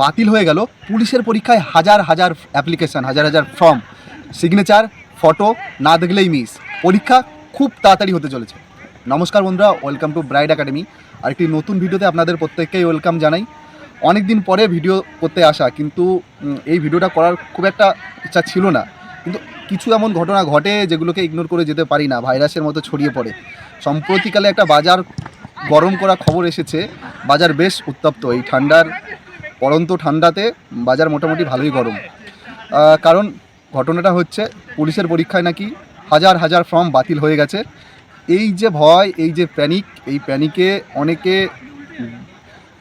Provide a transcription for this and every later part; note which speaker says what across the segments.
Speaker 1: বাতিল হয়ে গেল। পুলিশের পরীক্ষায় হাজার হাজার অ্যাপ্লিকেশান হাজার হাজার ফর্ম সিগনেচার ফটো না দেখলেই মিস পরীক্ষা খুব তাড়াতাড়ি হতে চলেছে। নমস্কার বন্ধুরা ওয়েলকাম টু ব্রাইড একাডেমি আর একটি নতুন ভিডিওতে আপনাদের প্রত্যেককেই ওয়েলকাম জানাই। অনেক দিন পরে ভিডিও করতে আসা, কিন্তু এই ভিডিওটা করার খুব একটা ইচ্ছা ছিল না। কিন্তু কিছু এমন ঘটনা ঘটে যেগুলোকে ইগনোর করে যেতে পারি না, ভাইরাসের মতো ছড়িয়ে পড়ে। সম্প্রতিকালে একটা বাজার গরম করা খবর এসেছে। বাজার বেশ উত্তপ্ত। এই ঠান্ডার পরন্ত ঠান্ডাতে বাজার মোটামুটি ভালোই গরম। কারণ ঘটনাটা হচ্ছে পুলিশের পরীক্ষায় নাকি হাজার হাজার ফর্ম বাতিল হয়ে গেছে। এই যে ভয়, এই যে প্যানিক এই প্যানিকে অনেকে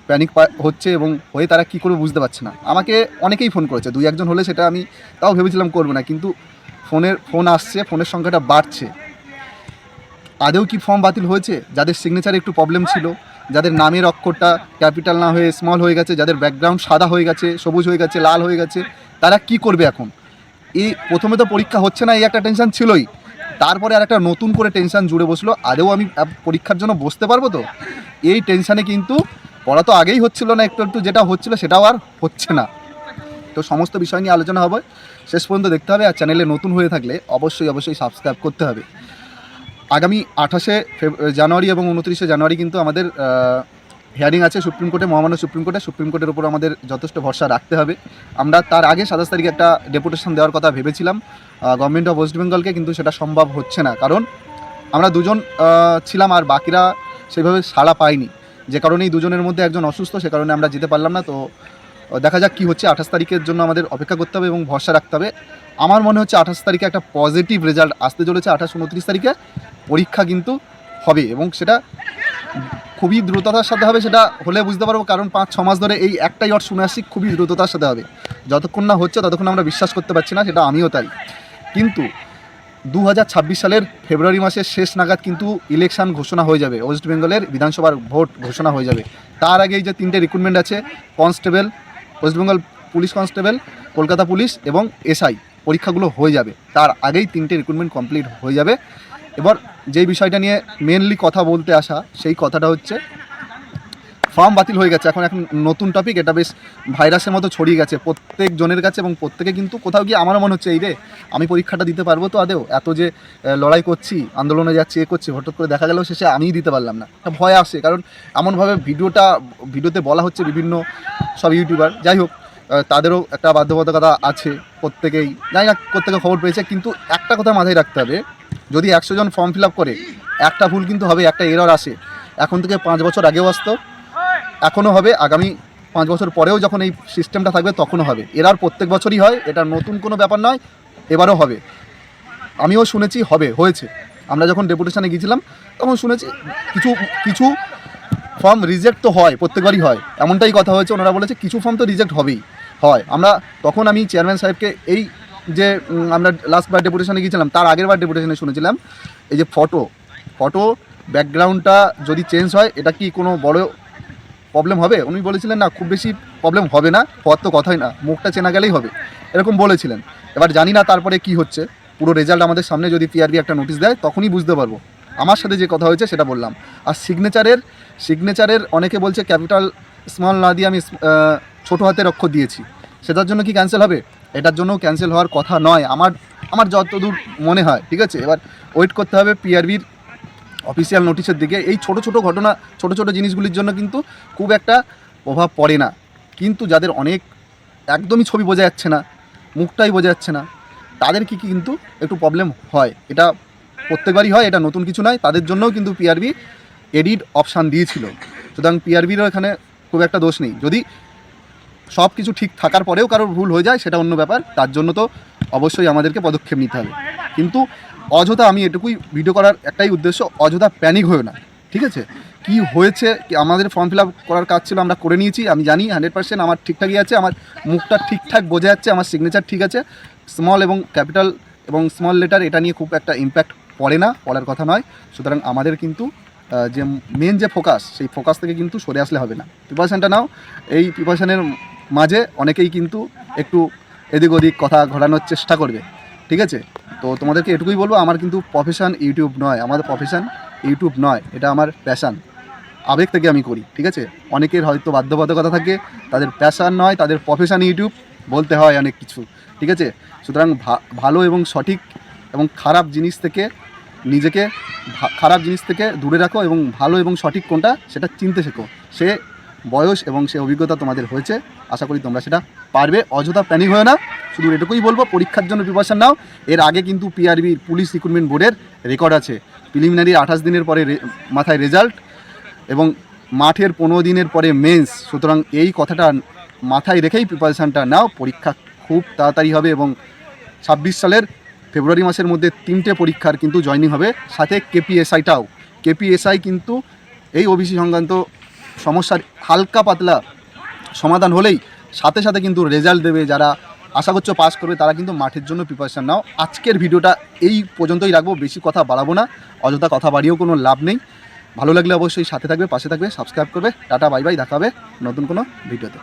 Speaker 1: প্যানিক হচ্ছে এবং হয়ে তারা কি করবে বুঝতে পারছে না। আমাকে অনেকেই ফোন করেছে, দুই একজন হলে সেটা আমি তাও ভেবেছিলাম করব না, কিন্তু ফোনের ফোন আসছে ফোনের সংখ্যাটা বাড়ছে। আদেও কি ফর্ম বাতিল হয়েছে? যাদের সিগনেচারে একটু প্রবলেম ছিল। যাদের নামের অক্ষরটা ক্যাপিটাল না হয়ে স্মল হয়ে গেছে, যাদের ব্যাকগ্রাউন্ড সাদা হয়ে গেছে, সবুজ হয়ে গেছে, লাল হয়ে গেছে, তারা কি করবে এখন? এই প্রথমে তো পরীক্ষা হচ্ছে না, এই একটা টেনশন ছিলই। তারপরে আর একটা নতুন করে টেনশন জুড়ে বসল আদেও আমি পরীক্ষার জন্য বসতে পারব তো? এই টেনশানে কিন্তু পড়া তো আগেই হচ্ছিল না, একটু একটু যেটা হচ্ছিল সেটাও আর হচ্ছে না। তো সমস্ত বিষয় নিয়ে আলোচনা হবে। শেষ পর্যন্ত দেখতে হবে, আর চ্যানেলে নতুন হয়ে থাকলে অবশ্যই অবশ্যই সাবস্ক্রাইব করতে হবে। আগামী আঠাশে জানুয়ারি এবং উনত্রিশে জানুয়ারি কিন্তু আমাদের হিয়ারিং আছে সুপ্রিম কোর্টে, মহামান্য সুপ্রিম কোর্টে। সুপ্রিম কোর্টের উপর আমাদের যথেষ্ট ভরসা রাখতে হবে। আমরা তার আগে সাতাশ তারিখে একটা ডেপুটেশন দেওয়ার কথা ভেবেছিলাম। গভর্নমেন্ট অফ ওয়েস্ট বেঙ্গলকে কিন্তু সেটা সম্ভব হচ্ছে না। কারণ আমরা দুজন ছিলাম আর বাকিরা সেভাবে সাড়া পায়নি। যে কারণে এই দুজনের মধ্যে একজন অসুস্থ, সে কারণে আমরা যেতে পারলাম না। তো দেখা যাক কী হচ্ছে। আঠাশ তারিখের জন্য আমাদের অপেক্ষা করতে হবে এবং ভরসা রাখতে হবে। আমার মনে হচ্ছে আঠাশ তারিখে একটা পজিটিভ রেজাল্ট আসতে চলেছে, আঠাশ, উনত্রিশ তারিখে। পরীক্ষা কিন্তু হবে এবং সেটা খুবই দ্রুততার সাথে হবে সেটা হলে বুঝতে পারব, কারণ পাঁচ, ছ মাস ধরে এই একটাই অট শুনে আসছি, খুবই দ্রুততার সাথে হবে। যতক্ষণ না হচ্ছে ততক্ষণ আমরা বিশ্বাস করতে পারছি না, সেটা আমিও তাই। কিন্তু দু হাজার ছাব্বিশ সালের ফেব্রুয়ারি মাসের শেষ নাগাদ কিন্তু ইলেকশন ঘোষণা হয়ে যাবে, ওয়েস্ট বেঙ্গলের বিধানসভার ভোট ঘোষণা হয়ে যাবে। তার আগে এই যে তিনটে রিক্রুটমেন্ট আছে constable West Bengal police constable Kolkata police এবং এসআই, পরীক্ষাগুলো হয়ে যাবে। তার আগেই তিনটে রিক্রুটমেন্ট কমপ্লিট হয়ে যাবে। এবার যেই বিষয়টা নিয়ে মেনলি কথা বলতে আসা, সেই কথাটা হচ্ছে ফর্ম বাতিল হয়ে গেছে। এখন এখন নতুন টপিক এটা বেশ ভাইরাসের মতো ছড়িয়ে গেছে প্রত্যেক জনের কাছে এবং প্রত্যেকে কিন্তু কোথাও গিয়ে আমারও মনে হচ্ছে, এই রে, আমি পরীক্ষাটা দিতে পারব তো আদেও? এত যে লড়াই করছি, আন্দোলনে যাচ্ছি, এ করছি, হঠাৎ করে দেখা গেল শেষে আমিই দিতে পারলাম না। ভয় আসে, কারণ এমনভাবে ভিডিওটা, ভিডিওতে বলা হচ্ছে বিভিন্ন সব ইউটিউবার যাই হোক তাদেরও একটা বাধ্যবাধকতা আছে প্রত্যেকেই। জানি না প্রত্যেকে খবর পেয়েছে, কিন্তু একটা কথা মাথায় রাখতে হবে যদি একশো জন ফর্ম ফিল করে, একটা ভুল কিন্তু হবে, একটা এরর আসে। এখন থেকে পাঁচ বছর আগেও আসতো, এখনও হবে, আগামী পাঁচ বছর পরেও যখন এই সিস্টেমটা থাকবে তখনও হবে। এরার প্রত্যেক বছরই হয়, এটা নতুন কোনো ব্যাপার নয়, এবারও হবে। আমিও শুনেছি, হবে, হয়েছে। আমরা যখন ডেপুটেশনে গিয়েছিলাম, তখন শুনেছি, কিছু কিছু ফর্ম রিজেক্ট তো হয়, প্রত্যেকবারই হয়। এমনটাই কথা হয়েছে, ওনারা বলেছে, কিছু ফর্ম তো রিজেক্ট হবেই, হয়। আমরা, তখন আমি চেয়ারম্যান সাহেবকে এই যে আমরা লাস্ট বার ডেপুটেশনে গিয়েছিলাম, তার আগের বার ডেপুটেশনে শুনেছিলাম, এই যে ফটো ফটো ব্যাকগ্রাউন্ডটা যদি চেঞ্জ হয়, এটা কি কোনো বড় প্রবলেম হবে? উনি বলেছিলেন, না, খুব বেশি প্রবলেম হবে না হওয়ার তো কথাই না, মুখটা চেনা গেলেই হবে। এরকম বলেছিলেন। এবার জানি না তারপরে কি হচ্ছে, পুরো রেজাল্ট আমাদের সামনে যদি পিআরবি একটা নোটিশ দেয়, তখনই বুঝতে পারব। আমার সাথে যে কথা হয়েছে, সেটা বললাম। আর সিগনেচারের সিগনেচারের অনেকে বলছে, ক্যাপিটাল স্মল না দিয়ে আমি ছোটো হাতের অক্ষর দিয়েছি। সেটার জন্য কি ক্যান্সেল হবে? এটার জন্যও ক্যান্সেল হওয়ার কথা নয়। আমার আমার যতদূর মনে হয়, ঠিক আছে? এবার ওয়েট করতে হবে পিআরবির অফিসিয়াল নোটিশের দিকে। এই ছোট ছোট ঘটনা, ছোট ছোট জিনিসগুলির জন্য কিন্তু খুব একটা প্রভাব পড়ে না। কিন্তু যাদের অনেক, একদমই ছবি বোঝা যাচ্ছে না, মুখটাই বোঝা যাচ্ছে না, তাদের কি কি কিন্তু একটু প্রবলেম হয়। এটা প্রত্যেকবারই হয়, এটা নতুন কিছু নয়। তাদের জন্যও কিন্তু পিআরবি এডিট অপশান দিয়েছিল। সুতরাং পিআরবিরও এখানে খুব একটা দোষ নেই। যদি সব কিছু ঠিক থাকার পরেও কারোর ভুল হয়ে যায়, সেটা অন্য ব্যাপার। তার জন্য তো অবশ্যই আমাদেরকে পদক্ষেপ নিতে হবে। কিন্তু অযথা আমি এটুকুই ভিডিও করার একটাই উদ্দেশ্য, অযথা প্যানিক হয়েও না। ঠিক আছে? কি হয়েছে আমাদের ফর্ম ফিল আপ করার কাজ ছিল আমরা করে নিয়েছি, আমি জানি হান্ড্রেড পার্সেন্ট আমার ঠিকঠাকই আছে, আমার মুখটা ঠিকঠাক বোঝা যাচ্ছে, আমার সিগনেচার ঠিক আছে। স্মল এবং ক্যাপিটাল এবং স্মল লেটার এটা নিয়ে খুব একটা ইম্প্যাক্ট পড়ে না, পড়ার কথা নয়। সুতরাং আমাদের কিন্তু যে মেন যে ফোকাস সেই ফোকাস থেকে কিন্তু সরে আসলে হবে না। প্রিপারেশনটা নাও। এই প্রিপারেশনের মাঝে অনেকেই কিন্তু একটু এদিক ওদিক কথা ঘটানোর চেষ্টা করবে, ঠিক আছে? তো তোমাদেরকে এটুকুই বলব, আমার কিন্তু প্রফেশন ইউটিউব নয় আমাদের প্রফেশন ইউটিউব নয়, এটা আমার প্যাশান আবেগ থেকে আমি করি, ঠিক আছে? অনেকের হয়তো বাধ্যবাধকতা থাকে, তাদের প্যাশান নয়, তাদের প্রফেশান ইউটিউব বলতে হয় অনেক কিছু, ঠিক আছে? সুতরাং ভালো এবং সঠিক এবং খারাপ জিনিস থেকে নিজেকে খারাপ জিনিস থেকে দূরে রাখো এবং ভালো এবং সঠিক কোনটা, সেটা চিনতে শেখো। সে বয়স এবং সে অভিজ্ঞতা তোমাদের হয়েছে আশা করি তোমরা সেটা পারবে। অযথা প্যানিক হয়ে না। শুধু এটুকুই বলব, পরীক্ষার জন্য প্রিপারেশন নাও। এর আগে কিন্তু পিআরবি পুলিশ রিক্রুটমেন্ট বোর্ডের রেকর্ড আছে। প্রিলিমিনারি আঠাশ দিনের পরে মাথায় রেজাল্ট এবং মাঠের পনেরো দিনের পরে মেন্স সুতরাং এই কথাটা মাথায় রেখেই প্রিপারেশানটা নাও। পরীক্ষা খুব তাড়াতাড়ি হবে এবং ছাব্বিশ সালের ফেব্রুয়ারি মাসের মধ্যে তিনটে পরীক্ষার কিন্তু জয়নিং হবে। সাথে কেপিএসআইটাও কেপিএসআই কিন্তু এই ওবিসি সংক্রান্ত সমস্যার হালকা পাতলা সমাধান হলেই সাথে সাথে কিন্তু রেজাল্ট দেবে যারা আশা করছ পাস করবে, তারা কিন্তু মাঠের জন্য প্রিপারেশান নাও। আজকের ভিডিওটা এই পর্যন্তই রাখব, বেশি কথা বাড়াবো না, অযথা কথা বাড়িয়েও কোনো লাভ নেই। ভালো লাগলে অবশ্যই সাথে থাকবে, পাশে থাকবে সাবস্ক্রাইব করবে। টাটা বাই বাই দেখাবে নতুন কোনো ভিডিওতে।